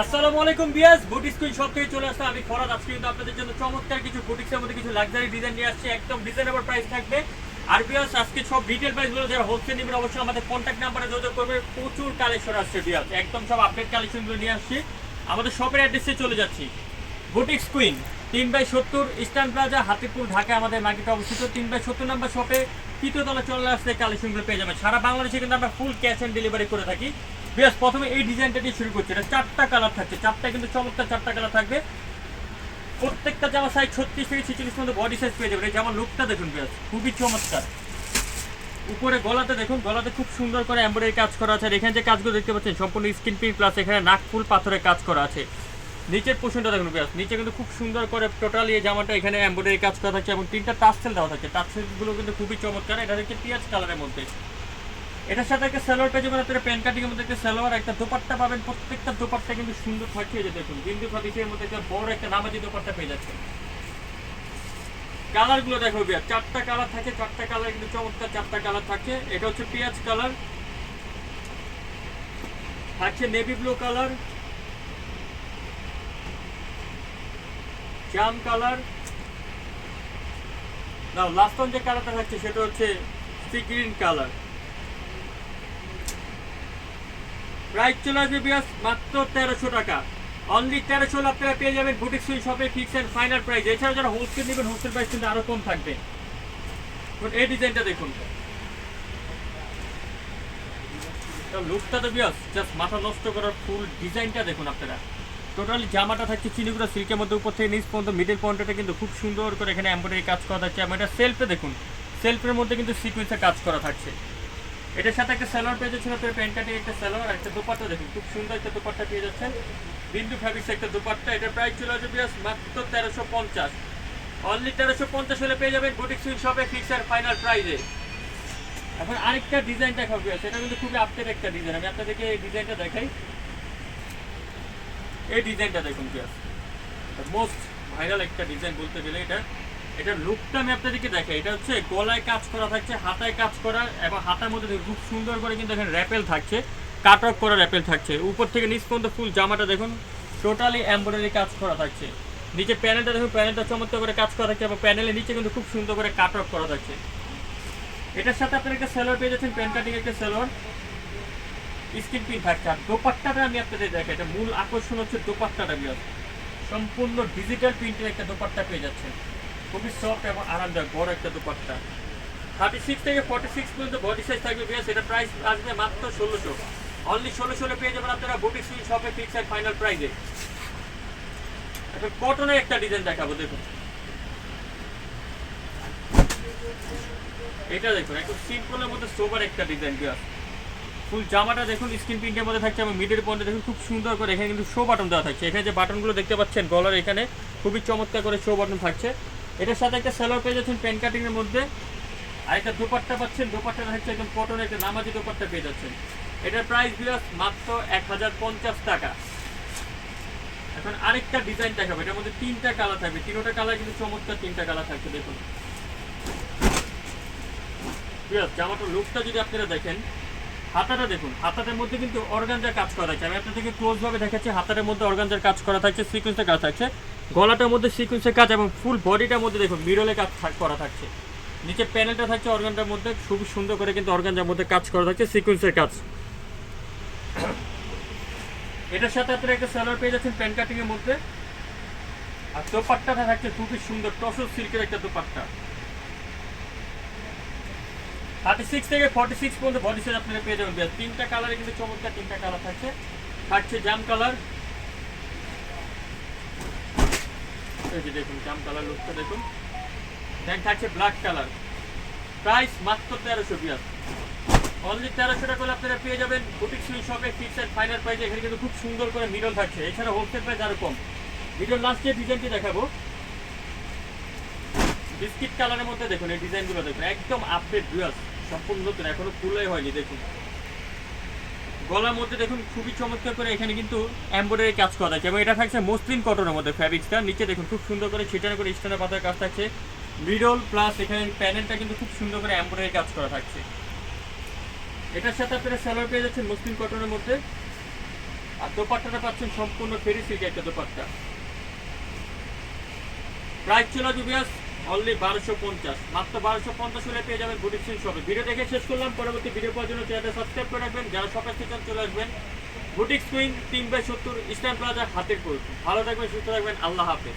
আসসালামু আলাইকুম বিয়াস boutique school shop থেকে চলে আসছে আমি ফরাদ। আজকে কিন্তু আপনাদের জন্য চমৎকার কিছু বুটিক্সের মধ্যে কিছু লাক্সারি ডিজাইন নিয়ে আসছি। একদম রিজনেবল প্রাইস থাকবে। আর বিয়াস, আজকে সব প্রাইসগুলো যারা হোলসেল নেবেন, অবশ্যই আমাদের কন্ট্যাক্ট নাম্বারে যোগাযোগ করবে প্রচুর কালেকশন আসছে বিয়াস। একদম সব আপডেট কালেকশনগুলো নিয়ে আসছি। আমাদের শপের অ্যাড্রেসে চলে যাচ্ছি। কুইন তিন বাই সত্তর ইস্টার্ন প্লাজা হাতিপুর ঢাকা আমাদের মার্কেটে অবস্থিত। তিন বাই সত্তর নাম্বার শপে তৃতীয় তলা চলে আসলে কালেকশনগুলো পেয়ে যাবেন। সারা বাংলাদেশে কিন্তু আমরা ফুল ক্যাশ অ্যান্ড ডেলিভারি করে থাকি। বেশ, প্রথমে এই ডিজাইনটা দিয়ে শুরু করছি। এটা চারটা কালার থাকছে। চারটা কিন্তু চমৎকার চারটা কালার থাকবে। প্রত্যেকটা জামা সাইজ ছত্রিশ থেকে ছিচল্লিশ পর্যন্ত বডি সাইজ পেয়ে যাবেন। এই জামার লুকটা দেখুন বেশ, খুবই চমৎকার। উপরে গলাতে দেখুন, গলাতে খুব সুন্দর করে এমব্রয়ডারি কাজ করা আছে। আর এখানে যে কাজগুলো দেখতে পাচ্ছেন, সম্পূর্ণ স্কিন প্রিন্ট প্লাস এখানে নাকফুল পাথরের কাজ করা আছে। নিচের পোর্শনটা দেখুন ব্যাস নিচে কিন্তু খুব সুন্দর করে টোটালি এই জামাটা এখানে এমব্রয়ডারি কাজ করা থাকছে এবং তিনটা টাচসেল দেওয়া থাকে টাচসেলগুলো কিন্তু খুবই চমৎকার। এটা হচ্ছে পিঁয়াজ কালারের মধ্যে। এটার সাথে একটা সালোয়ার পেয়ে যাবেন, আপনারা প্যান কাটিংয়ের মধ্যে একটা সালোয়ার একটা দোপাট্টা পাবেন, প্রত্যেকটা দোপাট্টা কিন্তু সুন্দর থাকছে এই যে দেখুন। বিন্দু ফাদিসের মধ্যে একটা বড় একটা নামাজি দোপাট্টা পেয়ে যাচ্ছে কালারগুলো দেখো বিয়া চারটা কালার থাকে, চারটা কালার কিন্তু চমৎকার চারটা কালার থাকে। এটা হচ্ছে পেঁয়াজ কালার থাকছে নেভি ব্লু কালার জাম কালার না লাস্ট যে কালারটা থাকছে, সেটা হচ্ছে সি গ্রিন কালার প্রাইস চলে আসবে বিয়াস মাত্র তেরোশো টাকা। অনলি তেরোশো টাকা পেয়ে যাবেন বুটিক সুই শপে ফিক্স অ্যান্ড ফাইনাল প্রাইস এছাড়া যারা হোলসেল নেবেন হোলসেল প্রাইস কিন্তু আরও কম থাকবে। এই ডিজাইনটা দেখুন। লুকটা তো বিয়াস জাস্ট মাথা নষ্ট করার ফুল ডিজাইনটা দেখুন আপনারা। টোটালি জামাটা থাকছে চিনিগুলো সিল্কের মধ্যে উপর থেকে নিচ পর্যন্ত মিডিল পয়েন্টটা কিন্তু খুব সুন্দর করে এখানে এমব্রয়ডারি কাজ করা থাকছে। এবং এটা সেলফে দেখুন। সেলফের মধ্যে কিন্তু সিকুয়েন্সে কাজ করা থাকছে। এটার সাথে একটা স্যালোয়ার পেয়ে যাচ্ছেন, আপনার প্যান্ট কাটিং একটা স্যালোয়ার একটা দুপাট্টা দেখুন, খুব সুন্দর একটা দুপাট্টা পেয়ে যাচ্ছেন। বিন্দু ফ্যাব্রিক্স একটা দুপাট্টা, এটার প্রাইস চলে আসবে মাত্র তেরোশো পঞ্চাশ। অনলি তেরোশো পঞ্চাশ হলে পেয়ে যাবেন বুটিক সুইট শপে ফিক্স আর ফাইনাল প্রাইজে এখন আরেকটা ডিজাইন দেখাবো সেটা কিন্তু খুবই আপডেট একটা ডিজাইন আমি আপনাদেরকে এই ডিজাইনটা দেখাই। এই ডিজাইনটা দেখুন মোস্ট ভাইরাল একটা ডিজাইন বলতে গেলে এটা। এটার লুকটা আমি আপনাদেরকে দেখাই। এটা হচ্ছে গলায় কাজ করা থাকছে, হাতায় কাজ করা, এবং হাতার মধ্যে খুব সুন্দর করে কিন্তু এখানে র্যাপেল থাকছে, কাট অফ করা র্যাপেল থাকছে। উপর থেকে নিচ পর্যন্ত ফুল জামাটা দেখুন টোটালি এমব্রয়ডারি কাজ করা থাকছে। নিচে প্যানেলটা দেখুন প্যানেলটা চমৎকার করে কাজ করা থাকছে, এবং প্যানেলের নিচে কিন্তু খুব সুন্দর করে কাট অফ করা থাকছে। এটার সাথে আপনার একটা সেলোয়ার পেয়ে যাচ্ছেন প্যান কাটিং একটা সেলোয়ার। স্কিন পিন থাকছে। আর দোপাট্টাটা আমি আপনাদের দেখাই, এটা মূল আকর্ষণ হচ্ছে দোপাট্টাটা বিয়ার সম্পূর্ণ ডিজিটাল প্রিন্টের একটা দোপাট্টা পেয়ে যাচ্ছেন। খুবই সফট এবং আরামদায়ক, বড় একটা দোপাট্টা। থার্টি সিক্স থেকে ফর্টি সিক্স পর্যন্ত বডি সাইজ থাকবে বিয়াস, এটা প্রাইস আসবে মাত্র ষোলোশো। অনলি ষোলোশো পেয়ে যাবেন আপনারা বুটিক সুইচ শপে ফিক্স অ্যান্ড ফাইনাল প্রাইসে এখন কটনের একটা ডিজাইন দেখাবো, দেখুন। এটা দেখুন একটু সিম্পলের মধ্যে সোবার একটা ডিজাইন বিয়াস। ফুল জামাটা দেখুন স্কিন প্রিন্টের মধ্যে থাকছে এবং মিডের পয়েন্টে দেখুন, খুব সুন্দর করে এখানে কিন্তু শো বাটন দেওয়া থাকছে। এখানে যে বাটনগুলো দেখতে পাচ্ছেন, গলার এখানে খুবই চমৎকার করে শো বাটন থাকছে। এটার সাথে একটা সালোয়ার পেয়ে যাচ্ছেন প্যান কাটিং এর মধ্যে। আর একটা দোপাট্টা পাচ্ছেন দোপাট্টা থাকছে একদম কটনের একটা নামাজি দোপাট্টা পেয়ে যাচ্ছেন। এটার প্রাইস বিরাস মাত্র এক হাজার পঞ্চাশ টাকা। এখন আরেকটা ডিজাইন দেখাবো, এটার মধ্যে তিনটা কালার থাকবে। তিনটা কালার কিন্তু চমৎকার তিনটা কালার থাকছে, দেখুন। জামাটার লুকটা যদি আপনারা দেখেন, হাতাটা দেখুন, হাতাটার মধ্যে কিন্তু অর্গানজার কাজ করা থাকছে। আমি আপনাদেরকে ক্লোজ ভাবে দেখাচ্ছি, হাতাটার মধ্যে অর্গানজার কাজ করা থাকছে সিকোয়েন্সের কাজ থাকছে। গলাটার মধ্যে সিকোয়েন্সের কাজ এবং ফুল বডিটার মধ্যে দেখুন মিরলে কাজ করা থাকছে। নিচে প্যানেলটা থাকছে অর্গানটার মধ্যে খুবই সুন্দর করে কিন্তু অর্গানজার মধ্যে কাজ করা থাকছে সিকোয়েন্সের কাজ। এটার সাথে আপনারা একটা স্যালোয়ার পেয়ে যাচ্ছেন প্যান কাটিং এর মধ্যে। আর দোপাট্টাটা থাকছে খুবই সুন্দর টসল সিল্কের একটা দোপাট্টা। থার্টি সিক্স থেকে ফর্টি সিক্স পর্যন্ত বডি সাইজ আপনারা পেয়ে যাবেন। তিনটা কালারে কিন্তু চমৎকার তিনটা কালার থাকছে। থাকছে জাম কালার অনলি তেরোশো আপনারা পেয়ে যাবেন ফাইনাল এখানে কিন্তু খুব সুন্দর করে মিডল থাকছে। এছাড়া হোলসেল প্রাইস আরও কম। ভিডিওর লাস্টে ডিজাইনটি দেখাবো বিস্কিট কালারের মধ্যে দেখুন, এই ডিজাইনগুলো দেখুন। একদম আপডেট সম্পূর্ণ নতুন, এখনও ফুলাই হয়নি, দেখুন। গলার মধ্যে দেখুন খুবই চমৎকার করে এখানে কিন্তু এমব্রয়ডারি কাজ করা আছে এবং এটা থাকছে মসলিন কটনের মধ্যে ফ্যাব্রিক্সটা নিচে দেখুন খুব সুন্দর করে ছিটানো করে স্টোনের পাতার কাজ থাকছে। মিডল প্লাস এখানে প্যানেলটা কিন্তু খুব সুন্দর করে এমব্রয়ডারি কাজ করা থাকছে। এটার সাথে আপনারা স্যালোয়ার পেয়ে যাচ্ছেন মসলিন কটনের মধ্যে। আর দোপাট্টাটা পাচ্ছেন সম্পূর্ণ ফেরি সিল্ক একটা দোপাট্টা। প্রাইস ছিল জুবিয়াস অনলি বারোশো পঞ্চাশ। মাত্র বারোশো পঞ্চাশ হলে পেয়ে যাবেন বুটিক সিং শপে ভিডিও দেখে শেষ করলাম। পরবর্তী ভিডিও পাওয়ার জন্য চ্যানেলটা সাবস্ক্রাইব করে রাখবেন। যারা সকাল থেকে চলে আসবেন বুটিক সুইং তিন বাই সত্তর ইস্টার্ন প্লাজা হাতের করুন ভালো থাকবেন, সুস্থ থাকবেন। আল্লাহ হাফেজ।